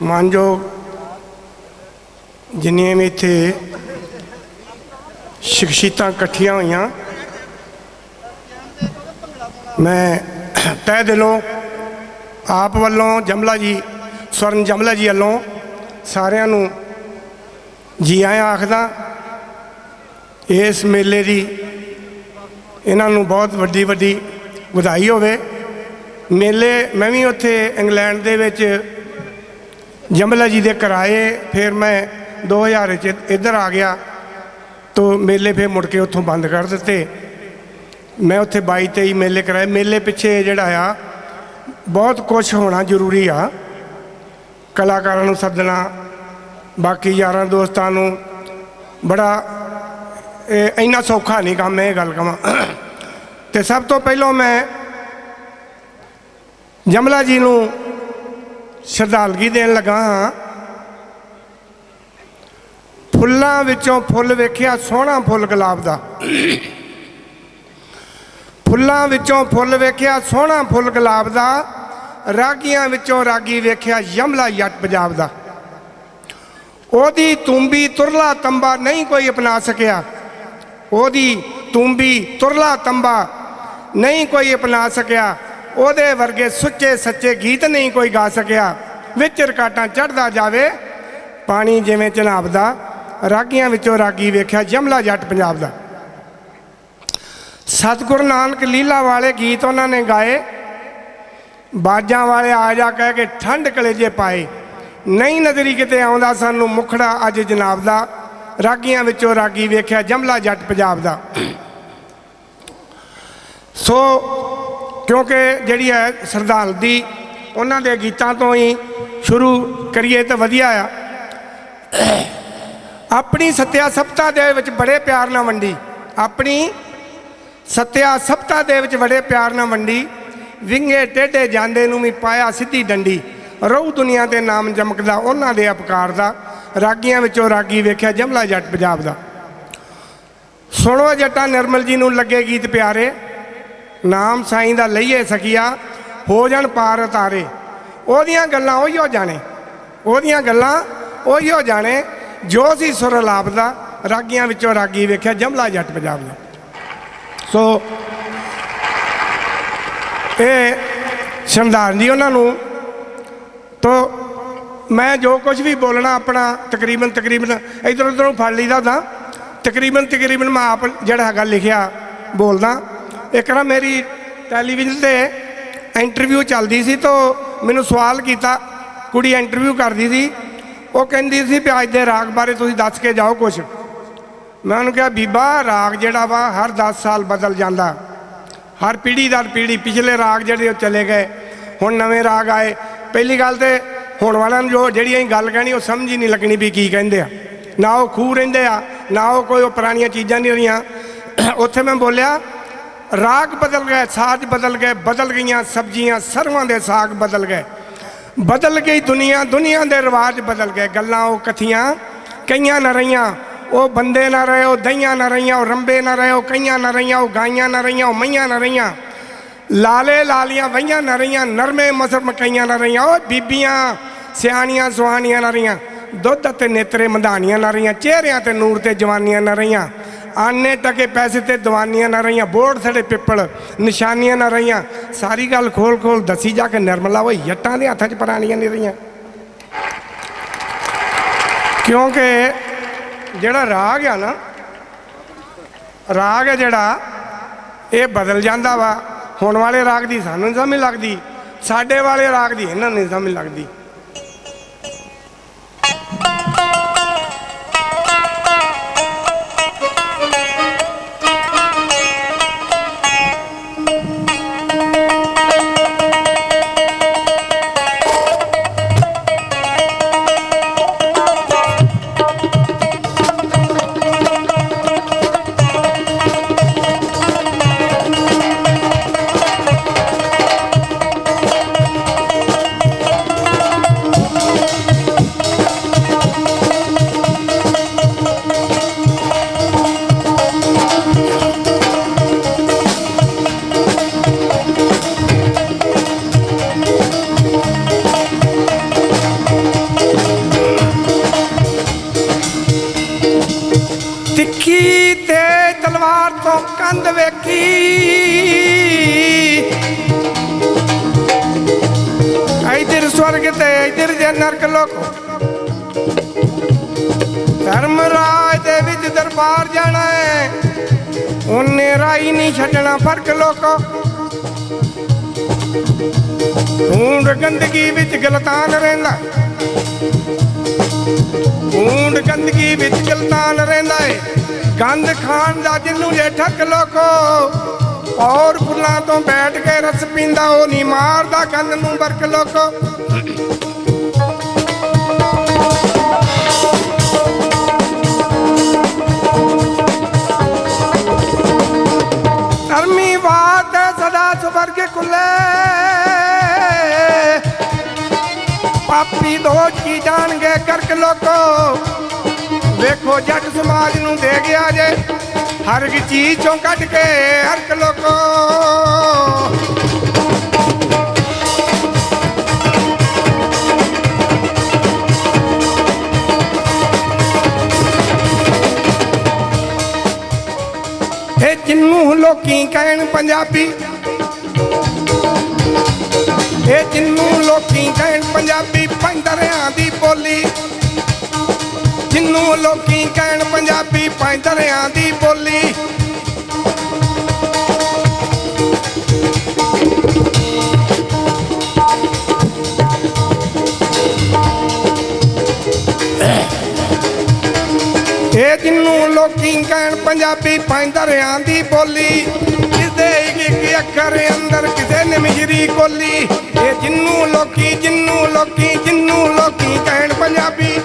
ਮਾਨਯੋਗ ਜਿੰਨੀਆਂ ਵੀ ਇੱਥੇ ਸ਼ਖਸੀਅਤਾਂ ਇਕੱਠੀਆਂ ਹੋਈਆਂ, ਮੈਂ ਤਹਿ ਦਿਲੋਂ ਆਪ ਵੱਲੋਂ ਜਮਲਾ ਜੀ, ਸਵਰਨ ਜਮਲਾ ਜੀ ਵੱਲੋਂ ਸਾਰਿਆਂ ਨੂੰ ਜੀ ਆਇਆਂ ਆਖਦਾ, ਇਸ ਮੇਲੇ ਦੀ ਇਹਨਾਂ ਨੂੰ ਬਹੁਤ ਵੱਡੀ ਵੱਡੀ ਵਧਾਈ ਹੋਵੇ। ਮੇਲੇ, ਮੈਂ ਵੀ ਉੱਥੇ ਇੰਗਲੈਂਡ ਦੇ ਵਿੱਚ ਜਮਲਾ ਜੀ ਦੇ ਕਿਰਾਏ, ਫਿਰ ਮੈਂ 2000 ਚ ਇੱਧਰ ਆ ਗਿਆ, ਤੋ ਮੇਲੇ ਫਿਰ ਮੁੜ ਕੇ ਉੱਥੋਂ ਬੰਦ ਕਰ ਦਿੱਤੇ। ਮੈਂ ਉੱਥੇ 22 23 ਮੇਲੇ ਕਰਾਏ। ਮੇਲੇ ਪਿੱਛੇ ਜਿਹੜਾ ਆ, ਬਹੁਤ ਕੁਝ ਹੋਣਾ ਜ਼ਰੂਰੀ ਆ। ਕਲਾਕਾਰਾਂ ਨੂੰ ਸੱਦਣਾ, ਬਾਕੀ ਯਾਰਾਂ ਦੋਸਤਾਂ ਨੂੰ ਬੜਾ, ਇਹ ਇੰਨਾ ਸੌਖਾ ਨਹੀਂ ਕੰਮ ਇਹ ਗੱਲ ਕਹਾਂ ਤੇ ਸਭ ਤੋਂ ਪਹਿਲਾਂ ਮੈਂ ਜਮਲਾ ਜੀ ਨੂੰ ਸ਼ਰਧਾਂਜਲੀ ਦੇਣ ਲੱਗਾ ਹਾਂ। ਫੁੱਲਾਂ ਵਿੱਚੋਂ ਫੁੱਲ ਵੇਖਿਆ, ਸੋਹਣਾ ਫੁੱਲ ਗੁਲਾਬ ਦਾ। ਫੁੱਲਾਂ ਵਿੱਚੋਂ ਫੁੱਲ ਵੇਖਿਆ, ਸੋਹਣਾ ਫੁੱਲ ਗੁਲਾਬ ਦਾ। ਰਾਗੀਆਂ ਵਿੱਚੋਂ ਰਾਗੀ ਵੇਖਿਆ, ਯਮਲਾ ਜੱਟ ਪੰਜਾਬ ਦਾ। ਉਹਦੀ ਤੁੰਬੀ ਤੁਰਲਾ ਤੰਬਾ ਨਹੀਂ ਕੋਈ ਅਪਣਾ ਸਕਿਆ। ਉਹਦੀ ਤੁੰਬੀ ਤੁਰਲਾ ਤੰਬਾ ਨਹੀਂ ਕੋਈ ਅਪਣਾ ਸਕਿਆ। ਉਹਦੇ ਵਰਗੇ ਸੁੱਚੇ ਸੱਚੇ ਗੀਤ ਨਹੀਂ ਕੋਈ ਗਾ ਸਕਿਆ। ਵਿੱਚ ਰਕਾਟਾਂ ਚੜਦਾ ਜਾਵੇ। ਪਾਣੀ ਜਿਵੇਂ ਚਨਾਬ ਦਾ, ਰਾਗੀਆਂ ਵਿੱਚੋਂ ਰਾਗੀ ਵੇਖਿਆ ਜਮਲਾ ਜੱਟ ਪੰਜਾਬ ਦਾ। ਸਤਿਗੁਰੂ ਨਾਨਕ ਲੀਲਾ ਵਾਲੇ ਗੀਤ ਉਹਨਾਂ ਨੇ ਗਾਏ। ਬਾਜਾਂ ਵਾਲੇ ਆ ਜਾ ਕਹਿ ਕੇ ਠੰਡ ਕਲੇਜੇ ਪਾਏ। ਨਹੀਂ ਨਜ਼ਰੀ ਕਿਤੇ ਆਉਂਦਾ ਸਾਨੂੰ ਮੁਖੜਾ ਅੱਜ ਜਨਾਬ ਦਾ। ਰਾਗੀਆਂ ਵਿੱਚੋਂ ਰਾਗੀ ਵੇਖਿਆ ਜਮਲਾ ਜੱਟ ਪੰਜਾਬ ਦਾ। ਸੋ ਕਿਉਂਕਿ ਜਿਹੜੀ ਹੈ ਸਰਦਾਲਦੀ ਉਹਨਾਂ ਦੇ ਗੀਤਾਂ ਤੋਂ ਹੀ ਸ਼ੁਰੂ ਕਰੀਏ ਤਾਂ ਵਧੀਆ ਆ। ਆਪਣੀ ਸਤਿਆ ਸਪਤਾ ਦੇ ਵਿੱਚ ਬੜੇ ਪਿਆਰ ਨਾਲ ਵੰਡੀ। ਆਪਣੀ ਸਤਿਆ ਸਪਤਾ ਦੇ ਵਿੱਚ ਬੜੇ ਪਿਆਰ ਨਾਲ ਵੰਡੀ। ਵਿੰਗੇ ਟੇਢੇ ਜਾਂਦੇ ਨੂੰ ਵੀ ਪਾਇਆ ਸਿੱਧੀ ਡੰਡੀ। ਰਹੁ ਦੁਨੀਆ ਤੇ ਨਾਮ ਜਮਕਦਾ, ਉਹਨਾਂ ਦੇ ਅਪਕਾਰ ਦਾ। ਰਾਗੀਆਂ ਵਿੱਚੋਂ ਰਾਗੀ ਵੇਖਿਆ, ਜਮਲਾ ਜੱਟ ਪੰਜਾਬ ਦਾ। ਸੁਣੋ ਜੱਟਾਂ, ਨਿਰਮਲ ਜੀ ਨੂੰ ਲੱਗੇ ਗੀਤ ਪਿਆਰੇ। ਨਾਮ ਸਾਈਂ ਦਾ ਲਈਏ ਸਖੀਆ, ਹੋ ਜਾਣ ਪਾਰ ਤਾਰੇ ਉਹਦੀਆਂ ਗੱਲਾਂ ਉਹੀ ਹੋ ਜਾਣੇ। ਉਹਦੀਆਂ ਗੱਲਾਂ ਉਹੀ ਹੋ ਜਾਣੇ, ਜੋ ਸੀ ਸੁਰ ਲਾਪ ਦਾ ਰਾਗੀਆਂ ਵਿੱਚੋਂ ਰਾਗੀ ਵੇਖਿਆ, ਜਮਲਾ ਜੱਟ ਪੰਜਾਬ ਦਾ। ਸੋ, ਇਹ ਸ਼ਰਧਾਂਜਲੀ ਜੀ ਉਹਨਾਂ ਨੂੰ। ਤੋ, ਮੈਂ ਜੋ ਕੁਝ ਵੀ ਬੋਲਣਾ ਆਪਣਾ, ਤਕਰੀਬਨ ਤਕਰੀਬਨ ਇਧਰ ਉਧਰੋਂ ਫੜ ਲਈਦਾ ਤਾਂ, ਤਕਰੀਬਨ ਤਕਰੀਬਨ ਮੈਂ ਆਪ ਜਿਹੜਾ ਹੈਗਾ ਲਿਖਿਆ ਬੋਲਦਾ। ਇੱਕ ਨਾ ਮੇਰੀ ਟੈਲੀਵਿਜ਼ਨ ਤੇ ਇੰਟਰਵਿਊ ਚੱਲਦੀ ਸੀ, ਤਾਂ ਮੈਨੂੰ ਸਵਾਲ ਕੀਤਾ, ਕੁੜੀ ਇੰਟਰਵਿਊ ਕਰਦੀ ਸੀ। ਉਹ ਕਹਿੰਦੀ ਸੀ ਵੀ ਅੱਜ ਦੇ ਰਾਗ ਬਾਰੇ ਤੁਸੀਂ ਦੱਸ ਕੇ ਜਾਓ ਕੁਝ ਮੈਂ ਉਹਨੂੰ ਕਿਹਾ, ਬੀਬਾ, ਰਾਗ ਜਿਹੜਾ ਵਾ ਹਰ 10 ਸਾਲ ਬਦਲ ਜਾਂਦਾ। ਹਰ ਪੀੜ੍ਹੀ ਦਰ ਪੀੜ੍ਹੀ, ਪਿਛਲੇ ਰਾਗ ਜਿਹੜੇ ਉਹ ਚਲੇ ਗਏ, ਹੁਣ ਨਵੇਂ ਰਾਗ ਆਏ। ਪਹਿਲੀ ਗੱਲ ਤੇ ਹੁਣ ਵਾਲਿਆਂ ਨੂੰ ਜੋ ਜਿਹੜੀ ਅਸੀਂ ਗੱਲ ਕਹਿਣੀ, ਉਹ ਸਮਝ ਹੀ ਨਹੀਂ ਲੱਗਣੀ ਵੀ ਕੀ ਕਹਿੰਦੇ ਆ। ਨਾ ਉਹ ਖੂਹ ਰਹਿੰਦੇ ਆ, ਨਾ ਉਹ ਕੋਈ ਉਹ ਪੁਰਾਣੀਆਂ ਚੀਜ਼ਾਂ ਨਹੀਂ ਰਹੀਆਂ। ਉੱਥੇ ਮੈਂ ਬੋਲਿਆ ਰਾਗ ਬਦਲ ਗਏ ਸਾਜ਼ ਬਦਲ ਗਏ ਬਦਲ ਗਈਆਂ ਸਬਜ਼ੀਆਂ ਸਰਵਾਂ ਦੇ ਸਾਗ ਬਦਲ ਗਏ ਬਦਲ ਗਈ ਦੁਨੀਆ ਦੁਨੀਆ ਦੇ ਰਿਵਾਜ ਬਦਲ ਗਏ ਗੱਲਾਂ ਉਹ ਕਥੀਆਂ ਕਈਆਂ ਨਾ ਰਹੀਆਂ ਉਹ ਬੰਦੇ ਨਾ ਰਹੇ ਉਹ ਦਈਆਂ ਨਾ ਰਹੀਆਂ ਉਹ ਰੰਬੇ ਨਾ ਰਹੇ ਉਹ ਕਈਆਂ ਨਾ ਰਹੀਆਂ ਉਹ ਗਾਈਆਂ ਨਾ ਰਹੀਆਂ ਉਹ ਮਈਆਂ ਨਾ ਰਹੀਆਂ ਲਾਲੇ ਲਾਲੀਆਂ ਵਈਆਂ ਨਾ ਰਹੀਆਂ ਨਰਮੇ ਮਸਰ ਮਕਈਆਂ ਨਾ ਰਹੀਆਂ ਉਹ ਬੀਬੀਆਂ ਸਿਆਣੀਆਂ ਸੁਹਾਣੀਆਂ ਨਾ ਰਹੀਆਂ ਦੁੱਧ ਅਤੇ ਨੇਤਰੇ ਮੰਧਾਣੀਆਂ ਨਾ ਰਹੀਆਂ ਚਿਹਰਿਆਂ ਤੇ ਨੂਰ ਤੇ ਜਵਾਨੀਆਂ ਨਾ ਰਹੀਆਂ ਆਨੇ ਟਕੇ ਪੈਸੇ ਤੇ ਦਵਾਨੀਆਂ ਨਾ ਰਹੀਆਂ, ਬੋੜ ਸੜੇ ਪਿੱਪਲ, ਨਿਸ਼ਾਨੀਆਂ ਨਾ ਰਹੀਆਂ। ਸਾਰੀ ਗੱਲ ਖੋਲ ਖੋਲ ਦੱਸੀ ਜਾ ਕੇ ਨਿਰਮਲਾ ਉਹ ਜੱਟਾਂ ਦੇ ਹੱਥਾਂ 'ਚ ਪੁਰਾਣੀਆਂ ਨਹੀਂ ਰਹੀਆਂ। ਕਿਉਂਕਿ ਜਿਹੜਾ ਰਾਗ ਆ ਨਾ, ਰਾਗ ਹੈ ਜਿਹੜਾ, ਇਹ ਬਦਲ ਜਾਂਦਾ ਵਾ। ਹੁਣ ਵਾਲੇ ਰਾਗ ਦੀ ਸਾਨੂੰ ਨਹੀਂ ਸਮਝ ਲੱਗਦੀ, ਸਾਡੇ ਵਾਲੇ ਰਾਗ ਦੀ ਇਹਨਾਂ ਨੂੰ ਨਹੀਂ ਸਮਝ ਲੱਗਦੀ। ਕੰਧ ਵੇਖੀ। ਇਧਰ ਸਵਰਗ ਤੇ ਇਧਰ ਜੇ ਨਰਕ ਲੋਕ। ਧਰਮ ਰਾਜ ਦੇ ਵਿੱਚ ਦਰਬਾਰ ਜਾਣਾ ਹੈ ਉਹਨੇ ਰਾਈ ਨਹੀਂ ਛੱਡਣਾ ਫ਼ਰਕ ਲੋਕੋ। ਢੂੰਡ ਗੰਦਗੀ ਵਿੱਚ ਗਲਤਾਨ ਰਹਿੰਦਾ। ਢੂੰਡ ਗੰਦਗੀ ਵਿੱਚ ਗਲਤਾਨ ਰਹਿੰਦਾ ਏ। ਗੰਦ ਖਾਣ ਦਾ ਜਿਹਨੂੰ ਜੇ ਠੱਕ ਲੋਕੋ, ਔਰ ਫੁੱਲਾਂ ਤੋਂ ਬੈਠ ਕੇ ਰਸ ਪੀਂਦਾ, ਉਹ ਨਹੀਂ ਮਾਰਦਾ, ਕੰਨ ਨੂੰ ਵਰਕ ਲੋਕੋ। ਧਰਮੀ ਬਾਤ ਸਦਾ ਸਵਰਗ ਕੁਲੇ ਪਾਪੀ ਦੋ ਕੀ ਜਾਣਗੇ ਕਰਕ ਲੋਕੋ। ਵੇਖੋ ਜੱਟ ਸਮਾਜ ਨੂੰ ਦੇ ਗਿਆ ਜੇ। ਹਰ ਇੱਕ ਚੀਜ਼ ਚੋਂ ਕੱਢ ਕੇ ਹਰਕ ਲੋਕੋ। ਇਹ ਜਿੰਨੂੰ ਲੋਕੀ ਕਹਿਣ ਪੰਜਾਬੀ। ਇਹ ਜਿੰਨੂੰ ਲੋਕੀ ਕਹਿਣ ਪੰਜਾਬੀ ਪੰਦਰਿਆਂ ਦੀ ਬੋਲੀ। ਜਿੰਨੂੰ ਲੋਕੀ ਕਹਿਣ ਪੰਜਾਬੀ ਪੈਂਦਰਿਆਂ ਦੀ ਬੋਲੀ। ਇਹ ਜਿੰਨੂੰ ਲੋਕੀ ਕਹਿਣ ਪੰਜਾਬੀ ਪੈਂਦਰਿਆਂ ਦੀ ਬੋਲੀ। ਕਿਸੇ ਇੱਕ ਅੱਖਰ ਅੰਦਰ ਕਿਸੇ ਨੇ ਮਿਜਰੀ ਕੋਲੀ ਇਹ ਜਿੰਨੂੰ ਲੋਕੀ ਜਿੰਨੂੰ ਲੋਕੀ ਜਿੰਨੂੰ ਲੋਕੀ ਕਹਿਣ ਪੰਜਾਬੀ।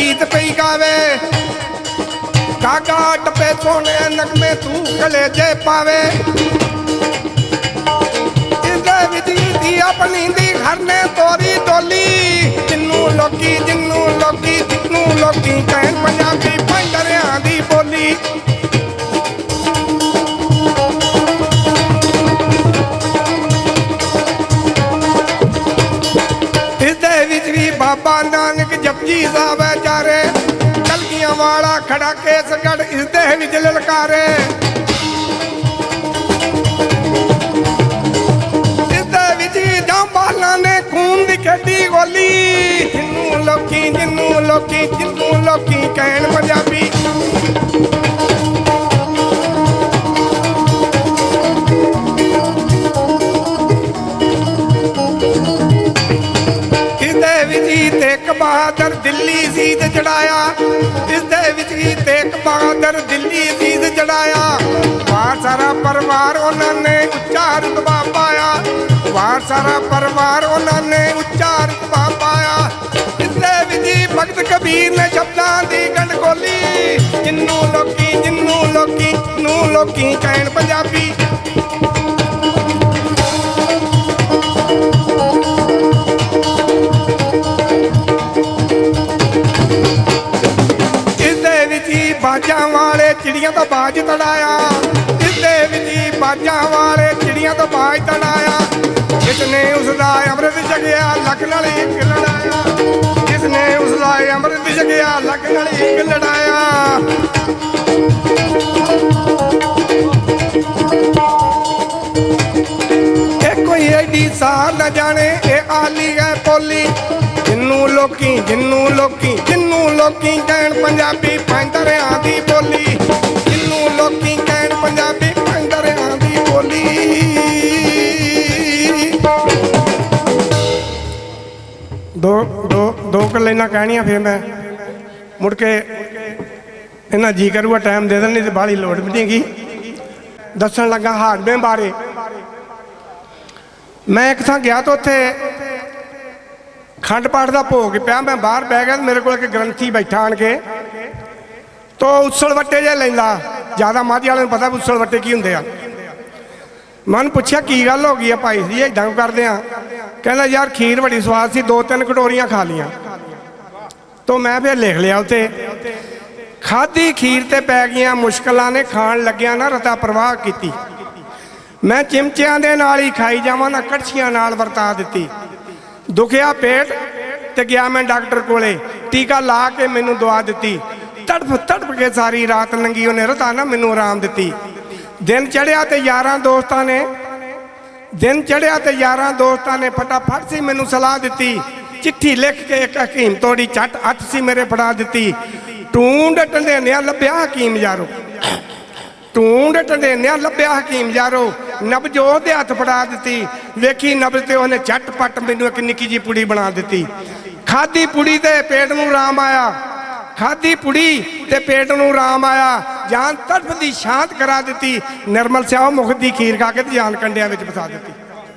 ਗੀਤ ਪਈ ਗਾਵੇ। ਕਾਗਾ ਟੱਪੇ ਸੋਹਣੇ ਨਗਮੇ ਤੂੰ ਕਲੇਜੇ ਪਾਵੇ। ਇਹਦੇ ਵਿੱਚ ਦੀ ਆਪਣੀ ਦੀ ਘਰਨੇ ਤੋਰੀ ਡੋਲੀ। ਜਿੰਨੂੰ ਲੋਕੀ ਜਿੰਨੂੰ ਲੋਕੀ ਜਿੰਨੂੰ ਲੋਕੀ ਕਹਿਣ ਪੰਜਾਬੀ ਪੰਡਰਿਆਂ ਦੀ ਬੋਲੀ। ਨਾਨਕ ਜਪਜੀ ਕਲਗੀਆਂ ਵਾਲਾ ਖੜਾ ਕੇਸਗੜ ਇਸਦੇ ਵਿੱਚ ਲਲਕਾਰੇ। ਇਸਦੇ ਨੇ ਖੂਨ ਦੀ ਖੇਡੀ ਗੋਲੀ। ਜਿੰਨੂੰ ਲੋਕੀ ਜਿੰਨੂੰ ਲੋਕੀ ਜਿੰਨੂੰ ਲੋਕੀ ਕਹਿਣ ਪੰਜਾਬੀ। ਬਹਾਦਰ ਦਿੱਲੀ ਸੀਤ ਚੜਾਇਆ। ਇਸਦੇ ਵਿੱਚ ਹੀ ਤੇਗ ਬਹਾਦਰ ਦਿੱਲੀ ਸੀਤ ਚੜਾਇਆ। ਵਾਰ ਸਾਰਾ ਪਰਿਵਾਰ ਉਹਨਾਂ ਨੇ ਉੱਚਾ ਰਤਬਾ ਪਾਇਆ। ਵਾਰ ਸਾਰਾ ਪਰਿਵਾਰ ਉਹਨਾਂ ਨੇ ਉੱਚਾ ਰਤਬਾ ਪਾਇਆ। ਇਸਦੇ ਵਿੱਚ ਹੀ ਭਗਤ ਕਬੀਰ ਨੇ ਸ਼ਬਦਾਂ ਦੀ ਗੰਢ ਖੋਲੀ। ਜਿੰਨੂੰ ਲੋਕੀ ਜਿੰਨੂੰ ਲੋਕੀ, ਨੂੰ ਲੋਕੀ ਕਹਿਣ ਪੰਜਾਬੀ ਬਾਜ ਤੜਾਇਆ। ਇਸਦੇ ਵਿੱਚ ਬਾਜਾਂ ਵਾਲੇ ਚਿੜੀਆਂ ਤੋਂ ਬਾਜ ਤੜਾਇਆ। ਜਿਸ ਉਸ ਦਾ ਅੰਮ੍ਰਿਤ ਛਕਿਆ ਲੱਖ ਨਾਲ ਇੱਕ ਲੜਾਇਆ। ਜਿਸ ਉਸ ਦਾ ਅੰਮ੍ਰਿਤ ਛਕਿਆ ਲੱਖ ਨਾਲ ਇੱਕ ਲੜਾਇਆ। ਇਹ ਕੋਈ ਐਡੀ ਸਾਰ ਨਾ ਜਾਣੇ, ਇਹ ਆਲੀ ਹੈ ਪੋਲੀ। ਜਿੰਨੂੰ ਲੋਕੀ ਜਿੰਨੂੰ ਲੋਕੀ ਜਿੰਨੂੰ ਲੋਕੀ ਕਹਿਣ ਪੰਜਾਬੀ ਪੈਂਦਰਿਆਂ ਦੋ ਕੁ ਗੱਲਾਂ ਕਹਿਣੀਆਂ ਫਿਰ ਮੈਂ। ਮੁੜ ਕੇ ਇਹਨਾਂ ਜੀ ਕਰੂਗਾ ਟਾਈਮ ਦੇ ਦੇਣ, ਨਹੀਂ ਤੇ ਬਾਹਲੀ ਲੋੜ ਵੀ ਨਹੀਂਗੀ ਦੱਸਣ ਲੱਗਾ ਹਾਰਡਵੇ ਬਾਰੇ। ਮੈਂ ਇੱਕ ਥਾਂ ਗਿਆ ਤਾਂ ਉੱਥੇ ਖੰਡ ਪਾਠ ਦਾ ਭੋਗ ਪਿਆ। ਮੈਂ ਬਾਹਰ ਬਹਿ ਗਿਆ ਮੇਰੇ ਕੋਲ ਇੱਕ ਗ੍ਰੰਥੀ ਬੈਠਾ ਆਣ ਕੇ। ਤੋ ਉਸਲ ਵੱਟੇ ਜੇ ਲੈਂਦਾ। ਜ਼ਿਆਦਾ ਮਾਝੀ ਵਾਲਿਆਂ ਨੂੰ ਪਤਾ ਵੀ ਉਸਲ ਵੱਟੇ ਕੀ ਹੁੰਦੇ ਆ। ਮਨ ਪੁੱਛਿਆ, ਕੀ ਗੱਲ ਹੋ ਗਈ ਆ ਭਾਈ? ਜੀ ਇਦਾਂ ਕਿਉਂ ਕਰਦੇ ਆ। ਕਹਿੰਦਾ, ਯਾਰ ਖੀਰ ਬੜੀ ਸਵਾਦ ਸੀ, ਦੋ ਤਿੰਨ ਕਟੋਰੀਆਂ ਖਾ ਲੀਆਂ ਤੋ ਮੈਂ ਫਿਰ ਲਿਖ ਲਿਆ ਉੱਤੇ ਖਾਦੀ ਖੀਰ ਤੇ ਪੈ ਗਈਆਂ ਮੁਸ਼ਕਲਾਂ ਨੇ ਖਾਣ ਲੱਗਿਆ ਨਾ ਰਤਾ ਪ੍ਰਵਾਹ ਕੀਤੀ। ਮੈਂ ਚਿਮਚਿਆਂ ਦੇ ਨਾਲ ਹੀ ਖਾਈ ਜਾਵਾਂ ਨਾ ਕੜਛੀਆਂ ਨਾਲ ਵਰਤਾ ਦਿੱਤੀ। ਦੁਖਿਆ ਪੇਟ ਤੇ ਗਿਆ ਮੈਂ ਡਾਕਟਰ ਕੋਲੇ। ਟੀਕਾ ਲਾ ਕੇ ਮੈਨੂੰ ਦਵਾ ਦਿੱਤੀ। ਤੜਫ ਤੜਫ ਕੇ ਸਾਰੀ ਰਾਤ ਲੰਗੀ ਉਹਨੇ ਰਤਾ ਨਾ ਮੈਨੂੰ ਆਰਾਮ ਦਿੱਤੀ। ਦਿਨ ਚੜਿਆ ਤੇ ਯਾਰਾਂ ਦੋਸਤਾਂ ਨੇ ਦਿਨ ਚੜਿਆ ਤੇ ਯਾਰਾਂ ਦੋਸਤਾਂ ਨੇ ਫਟਾਫਟ ਸੀ ਮੈਨੂੰ ਸਲਾਹ ਦਿੱਤੀ। ਚਿੱਠੀ ਲਿਖ ਕੇ ਇੱਕ ਹਕੀਮ ਤੋੜੀ ਚੱਟ ਹੱਥ ਸੀ ਮੇਰੇ ਫੜਾ ਦਿੱਤੀ। ਟੂੰਡ ਟੰਡੇਨਿਆ ਲੱਭਿਆ ਹਕੀਮ ਯਾਰੋ। ਟੂੰਡ ਟੰਡੇਨਿਆ ਲੱਭਿਆ ਹਕੀਮ ਯਾਰੋ। ਨਵਜੋਤ ਦੇ ਹੱਥ ਫੜਾ ਦਿੱਤੀ। ਵੇਖੀ ਨਬਜ ਤੇ ਉਹਨੇ ਝੱਟ ਪੱਟ ਮੈਨੂੰ ਇੱਕ ਨਿੱਕੀ ਜੀ ਪੁੜੀ ਬਣਾ ਦਿੱਤੀ। ਖਾਦੀ ਪੁੜੀ ਤੇ ਪੇਟ ਨੂੰ ਆਰਾਮ ਆਇਆ। ਖਾਦੀ ਪੁੜੀ ਤੇ ਪੇਟ ਨੂੰ ਆਰਾਮ ਆਇਆ। ਜਾਨ ਤੜਫ ਦੀ ਸ਼ਾਂਤ ਕਰਾ ਦਿੱਤੀ। ਨਿਰਮਲ ਸਿਆਹ ਮੁਖ ਦੀ ਖੀਰ ਖਾ ਕੇ ਤੇ ਜਾਨ ਕੰਡਿਆਂ ਵਿੱਚ ਫਸਾ ਦਿੱਤੀ।